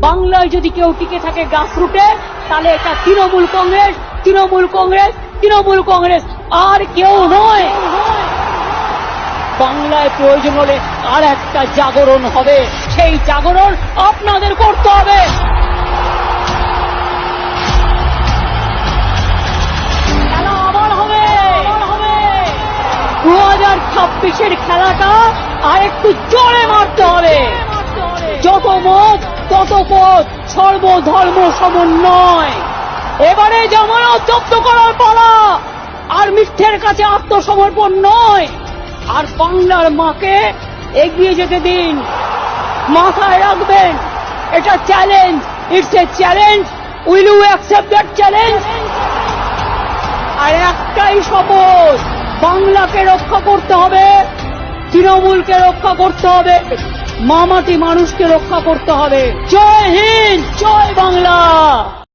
বাংলায় যদি কেউ টিকে থাকে গ্রাসরুটে তাহলে এটা তৃণমূল কংগ্রেস তৃণমূল কংগ্রেস তৃণমূল কংগ্রেস। আর কেউ নয়। বাংলায় প্রয়োজন হলে আর একটা জাগরণ হবে। সেই জাগরণ আপনাদের করতে হবে। হবে। দু হাজার ছাব্বিশের খেলাটা আর একটু জোরে মারতে হবে। যত মত তত পথ সর্বধর্ম সমন্বয়। এবারে জামানত জব্দ করার পালা, আর মিথ্যের কাছে আত্মসমর্পণ নয়। আর বাংলার মাকে এগিয়ে যেতে দিন। মাথায় রাখবেন, এটা challenge it's a challenge will you accept that challenge আর একটাই শপথ, বাংলাকে রক্ষা করতে হবে, তৃণমূলকে রক্ষা করতে হবে। মামাটি মানুষকে রক্ষা করতে হবে। জয় হিন্দ জয় বাংলা।